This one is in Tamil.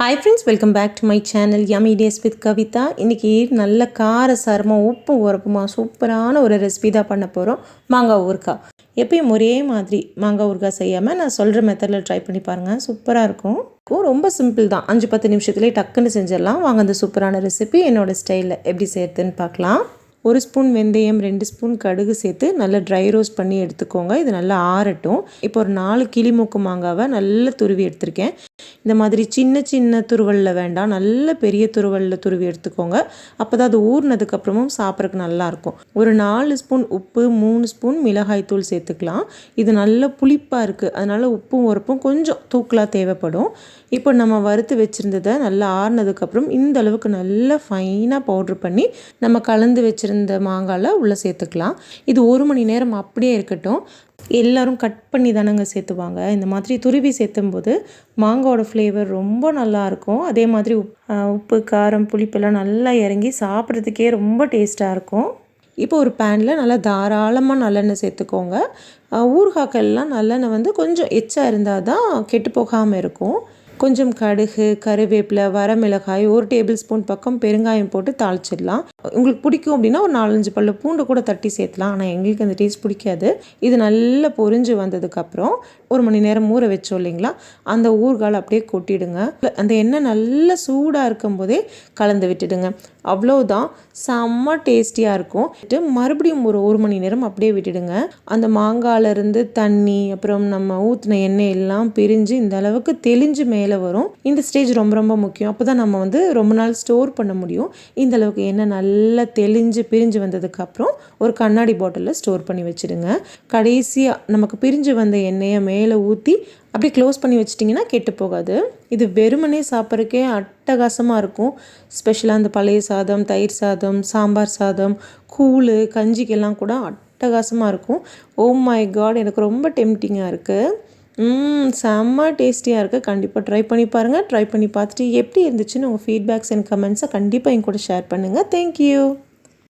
Hi friends welcome back to my channel yummy days with Kavitha இன்றைக்கி நல்ல கார சாரமாக உப்பு உரப்புமா சூப்பரான ஒரு ரெசிபி தான் பண்ண போகிறோம் மாங்காய் ஊறுக்காய் எப்பயும் ஒரே மாதிரி மாங்காய் ஊறுக்காய் செய்யாமல் நான் சொல்கிற மெத்தடில் ட்ரை பண்ணி பாருங்கள் சூப்பராக இருக்கும். ரொம்ப சிம்பிள் தான். அஞ்சு பத்து நிமிஷத்துலேயே டக்குன்னு செஞ்சிடலாம். வாங்க அந்த சூப்பரான ரெசிபி என்னோடய ஸ்டைலில் எப்படி செய்யறதுன்னு பார்க்கலாம். ஒரு ஸ்பூன் வெந்தயம் ரெண்டு ஸ்பூன் கடுகு சேர்த்து நல்லா ட்ரை ரோஸ்ட் பண்ணி எடுத்துக்கோங்க. இது நல்லா ஆறட்டும். இப்போ ஒரு நாலு கிளி மூக்கு மாங்காவை நல்லா துருவி எடுத்திருக்கேன். இந்த மாதிரி சின்ன சின்ன துருவலில் வேண்டாம். நல்ல பெரிய துருவலில் துருவி எடுத்துக்கோங்க. அப்போ தான் அது ஊறினதுக்கப்புறமும் சாப்பிட்றதுக்கு நல்லாயிருக்கும் ஒரு நாலு ஸ்பூன் உப்பு மூணு ஸ்பூன் மிளகாய் தூள் சேர்த்துக்கலாம். இது நல்லா புளிப்பாக இருக்குது அதனால் உப்பும் உரப்பும் கொஞ்சம் தூக்கலாக தேவைப்படும். இப்போ நம்ம வறுத்து வச்சுருந்ததை நல்லா ஆறுனதுக்கப்புறம் இந்த அளவுக்கு நல்லா ஃபைனாக பவுட்ரு பண்ணி நம்ம கலந்து வச்சுருந்த மாங்காயில் உள்ளே சேர்த்துக்கலாம். இது ஒரு மணி நேரம் அப்படியே இருக்கட்டும். எல்லோரும் கட் பண்ணி தானங்க சேர்த்துவாங்க. இந்த மாதிரி துருவி சேர்த்தும் போது மாங்காவோட ஃப்ளேவர் ரொம்ப நல்லாயிருக்கும் அதே மாதிரி உப் உப்பு காரம் புளிப்பெல்லாம் நல்லா இறங்கி சாப்பிட்றதுக்கே ரொம்ப டேஸ்ட்டாக இருக்கும். இப்போ ஒரு பேனில் நல்லா தாராளமாக நல்லெண்ணெய் சேர்த்துக்கோங்க. ஊறுகாக்கள்லாம் நல்லெண்ணெய் வந்து கொஞ்சம் எச்சா இருந்தால் தான் கெட்டு போகாமல் இருக்கும். கொஞ்சம் கடுகு கருவேப்பிலை வரமிளகாய் ஒரு டேபிள் ஸ்பூன் பக்கம் பெருங்காயம் போட்டு தாளிச்சிடலாம். உங்களுக்கு பிடிக்கும் அப்படின்னா ஒரு நாலஞ்சு பல்லு பூண்டு கூட தட்டி சேர்த்துலாம். ஆனால் எங்களுக்கு அந்த டேஸ்ட் பிடிக்காது. இது நல்லா பொரிஞ்சு வந்ததுக்கப்புறம் ஒரு மணி நேரம் ஊற வச்சோம் இல்லைங்களா? அந்த ஊர்கால் அப்படியே கொட்டிடுங்க. அந்த எண்ணெய் நல்லா சூடாக இருக்கும் போதே கலந்து விட்டுடுங்க. அவ்வளோதான் செம்ம டேஸ்டியாக இருக்கும். மறுபடியும் ஒரு ஒரு மணி நேரம் அப்படியே விட்டுடுங்க. அந்த மாங்காயிலேருந்து தண்ணி அப்புறம் நம்ம ஊற்றின எண்ணெய் எல்லாம் பிரிஞ்சு இந்த அளவுக்கு தெளிஞ்சு மேலே மேலே வரும். இந்த ஸ்டேஜ் ரொம்ப ரொம்ப முக்கியம். அப்போ தான் நம்ம வந்து ரொம்ப நாள் ஸ்டோர் பண்ண முடியும். இந்த அளவுக்கு எண்ணெய் நல்லா தெளிஞ்சு பிரிஞ்சு வந்ததுக்கப்புறம் ஒரு கண்ணாடி பாட்டிலில் ஸ்டோர் பண்ணி வச்சுடுங்க. கடைசியாக நமக்கு பிரிஞ்சு வந்த எண்ணெயை மேலே ஊற்றி அப்படியே க்ளோஸ் பண்ணி வச்சிட்டிங்கன்னா கெட்டு போகாது. இது வெறுமனே சாப்பிட்றக்கே அட்டகாசமாக இருக்கும். ஸ்பெஷலாக அந்த பழைய சாதம் தயிர் சாதம் சாம்பார் சாதம் கூழ் கஞ்சிக்கெல்லாம் கூட அட்டகாசமாக இருக்கும். ஓ மை காட் எனக்கு ரொம்ப டெம்டிங்காக இருக்குது செம்ம டேஸ்டியாக இருக்குது கண்டிப்பாக ட்ரை பண்ணி பாருங்கள் ட்ரை பண்ணி பார்த்துட்டு எப்படி இருந்துச்சுன்னு உங்கள் ஃபீட்பேக்ஸ் அண்ட் கமெண்ட்ஸை கண்டிப்பாக என் கூட ஷேர் பண்ணுங்கள் தேங்க்யூ